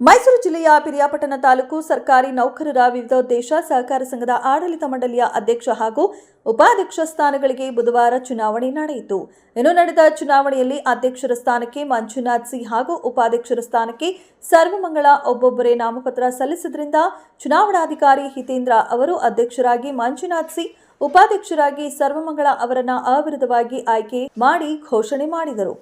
ಮೈಸೂರು ಜಿಲ್ಲೆಯ ಪಿರಿಯಾಪಟ್ಟಣ ತಾಲೂಕು ಸರ್ಕಾರಿ ನೌಕರರ ವಿವಿಧ ದೇಶ ಸಹಕಾರ ಸಂಘದ ಆಡಳಿತ ಮಂಡಳಿಯ ಅಧ್ಯಕ್ಷ ಹಾಗೂ ಉಪಾಧ್ಯಕ್ಷ ಸ್ಥಾನಗಳಿಗೆ ಬುಧವಾರ ಚುನಾವಣೆ ನಡೆಯಿತು. ಇನ್ನು ನಡೆದ ಚುನಾವಣೆಯಲ್ಲಿ ಅಧ್ಯಕ್ಷರ ಸ್ಥಾನಕ್ಕೆ ಮಂಜುನಾಥ್ ಸಿ ಹಾಗೂ ಉಪಾಧ್ಯಕ್ಷರ ಸ್ಥಾನಕ್ಕೆ ಸರ್ವಮಂಗಳ ಒಬ್ಬೊಬ್ಬರೇ ನಾಮಪತ್ರ ಸಲ್ಲಿಸಿದ್ರಿಂದ ಚುನಾವಣಾಧಿಕಾರಿ ಹಿತೇಂದ್ರ ಅವರು ಅಧ್ಯಕ್ಷರಾಗಿ ಮಂಜುನಾಥ್ ಸಿ ಉಪಾಧ್ಯಕ್ಷರಾಗಿ ಸರ್ವಮಂಗಳ ಅವರನ್ನ ಅವಿರೋಧವಾಗಿ ಆಯ್ಕೆ ಮಾಡಿ ಘೋಷಣೆ ಮಾಡಿದರು.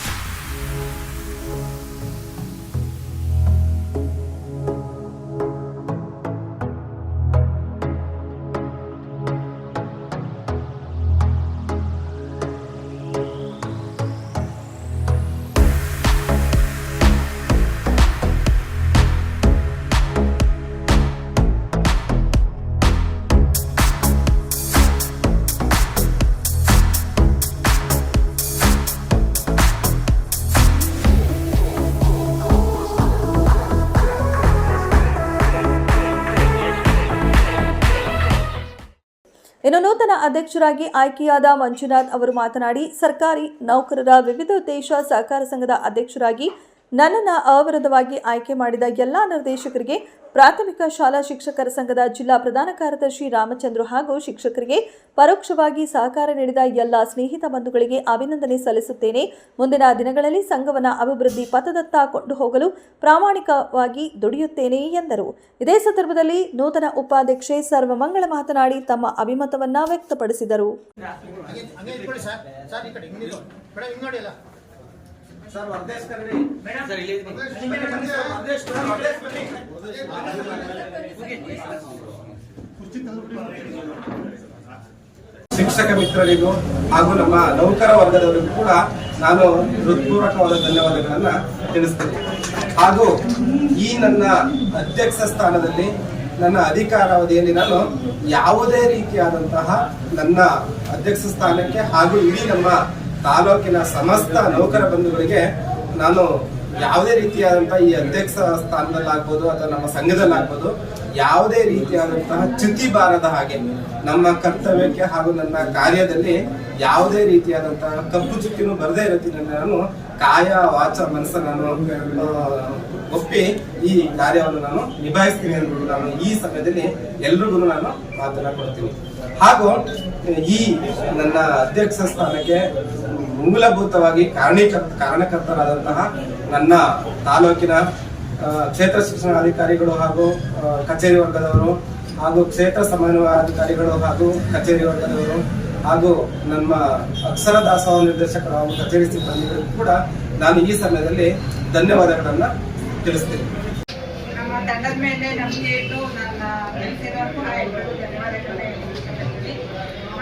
ಇನ್ನು ನೂತನ ಅಧ್ಯಕ್ಷರಾಗಿ ಆಯ್ಕೆಯಾದ ಮಂಜುನಾಥ್ ಅವರು ಮಾತನಾಡಿ ಸರ್ಕಾರಿ ನೌಕರರ ವಿವಿಧ ದೇಶ ಸಹಕಾರ ಸಂಘದ ಅಧ್ಯಕ್ಷರಾಗಿ ನನ್ನನ್ನು ಅವಿರೋಧವಾಗಿ ಆಯ್ಕೆ ಮಾಡಿದ ಎಲ್ಲ ನಿರ್ದೇಶಕರಿಗೆ ಪ್ರಾಥಮಿಕ ಶಾಲಾ ಶಿಕ್ಷಕರ ಸಂಘದ ಜಿಲ್ಲಾ ಪ್ರಧಾನ ಕಾರ್ಯದರ್ಶಿ ರಾಮಚಂದ್ರ ಹಾಗೂ ಶಿಕ್ಷಕರಿಗೆ ಪರೋಕ್ಷವಾಗಿ ಸಹಕಾರ ನೀಡಿದ ಎಲ್ಲ ಸ್ನೇಹಿತ ಬಂಧುಗಳಿಗೆ ಅಭಿನಂದನೆ ಸಲ್ಲಿಸುತ್ತೇನೆ. ಮುಂದಿನ ದಿನಗಳಲ್ಲಿ ಸಂಘವನ್ನು ಅಭಿವೃದ್ಧಿ ಪಥದತ್ತ ಕೊಂಡು ಹೋಗಲು ಪ್ರಾಮಾಣಿಕವಾಗಿ ದುಡಿಯುತ್ತೇನೆ ಎಂದರು. ಇದೇ ಸಂದರ್ಭದಲ್ಲಿ ನೂತನ ಉಪಾಧ್ಯಕ್ಷೆ ಸರ್ವಮಂಗಳ ಮಾತನಾಡಿ ತಮ್ಮ ಅಭಿಮತವನ್ನ ವ್ಯಕ್ತಪಡಿಸಿದರು. ಸರ್ ವರ್ದೇಶ್ ಕರ್ರಿ ಸರ್ ಇಲ್ಲಿ ವರ್ದೇಶ್ ಬನ್ನಿ ಶಿಕ್ಷಕ ಮಿತ್ರರಿಗೂ ಹಾಗೂ ನಮ್ಮ ನೌಕರ ವರ್ಗದವರಿಗೂ ಕೂಡ ನಾನು ಹೃತ್ಪೂರ್ವಕವಾದ ಧನ್ಯವಾದಗಳನ್ನ ತಿಳಿಸ್ತೇನೆ. ಹಾಗೂ ಈ ನನ್ನ ಅಧ್ಯಕ್ಷ ಸ್ಥಾನದಲ್ಲಿ ನನ್ನ ಅಧಿಕಾರಾವಧಿಯಲ್ಲಿ ನಾನು ಯಾವುದೇ ರೀತಿಯಾದಂತಹ ನನ್ನ ಅಧ್ಯಕ್ಷ ಸ್ಥಾನಕ್ಕೆ ಹಾಗೂ ಇಡೀ ನಮ್ಮ ತಾಲೂಕಿನ ಸಮಸ್ತ ನೌಕರ ಬಂಧುಗಳಿಗೆ ನಾನು ಯಾವುದೇ ರೀತಿಯಾದಂತಹ ಈ ಅಧ್ಯಕ್ಷ ಸ್ಥಾನದಲ್ಲಾಗ್ಬೋದು ಅಥವಾ ನಮ್ಮ ಸಂಘದಲ್ಲಾಗ್ಬೋದು ಯಾವುದೇ ರೀತಿಯಾದಂತಹ ಚ್ಯುತಿ ಬಾರದ ಹಾಗೆ ನಮ್ಮ ಕರ್ತವ್ಯಕ್ಕೆ ಹಾಗೂ ನನ್ನ ಕಾರ್ಯದಲ್ಲಿ ಯಾವುದೇ ರೀತಿಯಾದಂತಹ ಕಪ್ಪು ಚುಕ್ಕಿನೂ ಬರದೇ ಇರುತ್ತೀನಿ ನಾನು ಕಾಯ, ವಾಚ, ಮನಸ್ಸ ನಾನು ಒಪ್ಪಿ ಈ ಕಾರ್ಯವನ್ನು ನಾನು ನಿಭಾಯಿಸ್ತೀನಿ ಅಂದ್ಬಿಟ್ಟು ನಾನು ಈ ಸಮಯದಲ್ಲಿ ಎಲ್ರಿಗೂ ನಾನು ಮಾತನ್ನ ಕೊಡ್ತೀನಿ. ಹಾಗೂ ಈ ನನ್ನ ಅಧ್ಯಕ್ಷ ಸ್ಥಾನಕ್ಕೆ ಮೂಲಭೂತವಾಗಿ ಕಾರಣೀಕರ್, ಕಾರಣಕರ್ತರಾದಂತಹ ನನ್ನ ತಾಲೂಕಿನ ಕ್ಷೇತ್ರ ಶಿಕ್ಷಣಾಧಿಕಾರಿಗಳು ಹಾಗೂ ಕಚೇರಿ ವರ್ಗದವರು ಹಾಗೂ ಕ್ಷೇತ್ರ ಸಮನ್ವಯಾಧಿಕಾರಿಗಳು ಹಾಗೂ ಕಚೇರಿ ವರ್ಗದವರು ಹಾಗೂ ನಮ್ಮ ಅಕ್ಷರ ದಾಸೋಹ ನಿರ್ದೇಶಕರು ಹಾಗೂ ಕಚೇರಿ ಸಿಬ್ಬಂದಿಗಳಿಗೂ ಕೂಡ ನಾನು ಈ ಸಮಯದಲ್ಲಿ ಧನ್ಯವಾದಗಳನ್ನು ತಿಳಿಸ್ತೇನೆ. ನಮ್ಮ ತಂಡದ ಮೇಲೆ ನಮಗೆ ನನ್ನ ಕೆಲಸಗಾರಕ್ಕೂ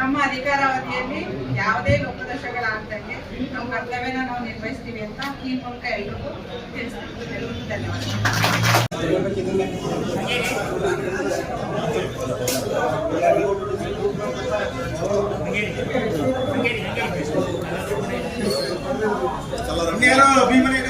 ನಮ್ಮ ಅಧಿಕಾರಾವಧಿಯಲ್ಲಿ ಯಾವುದೇ ಲೋಪದೋಷಗಳಾಗದಂಗೆ ನಮ್ಮ ಕರ್ತವ್ಯನ ನಾವು ನಿರ್ವಹಿಸ್ತೀವಿ ಅಂತ ಈ ಮೂಲಕ ಎಲ್ರಿಗೂ ತಿಳಿಸ್ತೀವಿ ಧನ್ಯವಾದ ಭೀಮನೇ